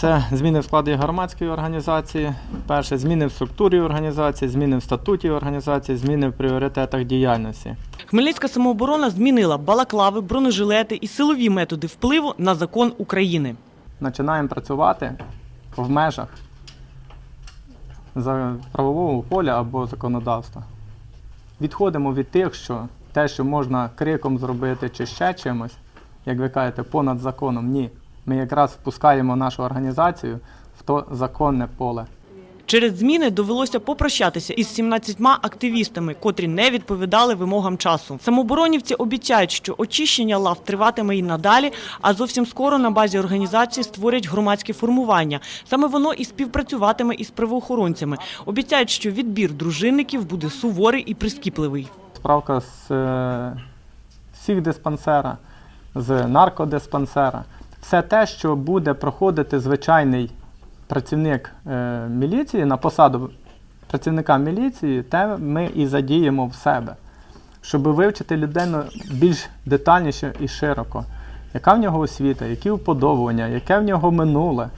Це зміни в складі громадської організації. Перше, зміни в структурі організації, зміни в статуті організації, зміни в пріоритетах діяльності. Хмельницька самооборона змінила балаклави, бронежилети і силові методи впливу на закон України. Починаємо працювати в межах за правового поля або законодавства. Відходимо від тих, що те, що можна криком зробити чи ще чимось, як ви кажете, понад законом. Ні. Ми якраз впускаємо нашу організацію в то законне поле. Через зміни довелося попрощатися із 17 активістами, котрі не відповідали вимогам часу. Самоборонівці обіцяють, що очищення лав триватиме і надалі, а зовсім скоро на базі організації створять громадське формування. Саме воно і співпрацюватиме із правоохоронцями. Обіцяють, що відбір дружинників буде суворий і прискіпливий. Справка з е, всіх диспансера, з наркодиспансера. Все те, що буде проходити звичайний працівник е, міліції на посаду працівника міліції, те ми і задіємо в себе, щоб вивчити людину більш детальніше і широко. Яка в нього освіта, які вподобання, яке в нього минуле.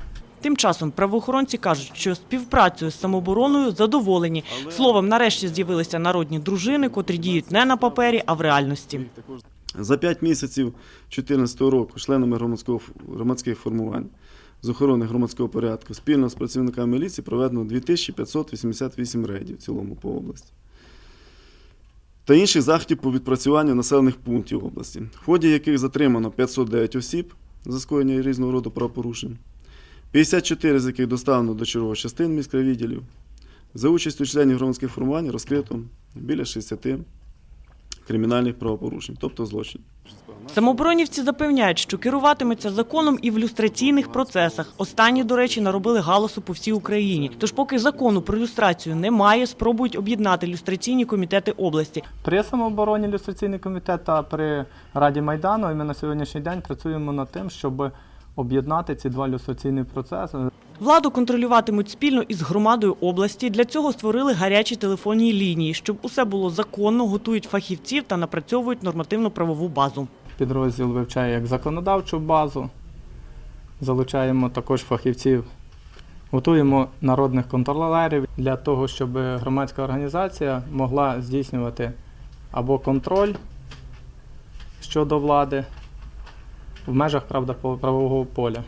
Тим часом правоохоронці кажуть, що співпрацею з самообороною задоволені. Словом, нарешті з'явилися народні дружини, котрі діють не на папері, а в реальності. За 5 місяців 2014 року членами громадських формувань з охорони громадського порядку спільно з працівниками міліції проведено 2588 рейдів в цілому по області. Та інших заходів по відпрацюванню населених пунктів області, в ході яких затримано 509 осіб за скоєння різного роду правопорушень, 54 з яких доставлено до чергових частин міськрайвідділів. За участю членів громадських формувань розкрито біля 60 кримінальних правопорушень, тобто злочинів. Самооборонівці запевняють, що керуватиметься законом і в люстраційних процесах. Останні, до речі, наробили галасу по всій Україні. Тож, поки закону про люстрацію немає, спробують об'єднати люстраційні комітети області. При самообороні люстраційний комітет та при Раді Майдану і ми на сьогоднішній день працюємо над тим, щоб об'єднати ці два люстраційні процеси. Владу контролюватимуть спільно із громадою області. Для цього створили гарячі телефонні лінії. Щоб усе було законно, готують фахівців та напрацьовують нормативно-правову базу. Підрозділ вивчає як законодавчу базу, залучаємо також фахівців, готуємо народних контролерів для того, щоб громадська організація могла здійснювати або контроль щодо влади в межах правового поля.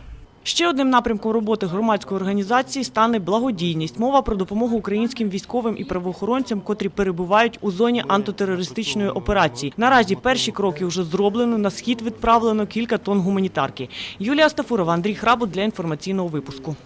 Ще одним напрямком роботи громадської організації стане благодійність. Мова про допомогу українським військовим і правоохоронцям, котрі перебувають у зоні антитерористичної операції. Наразі перші кроки вже зроблено. На схід відправлено кілька тонн гуманітарки. Юлія Стафурова, Андрій Храбут для інформаційного випуску.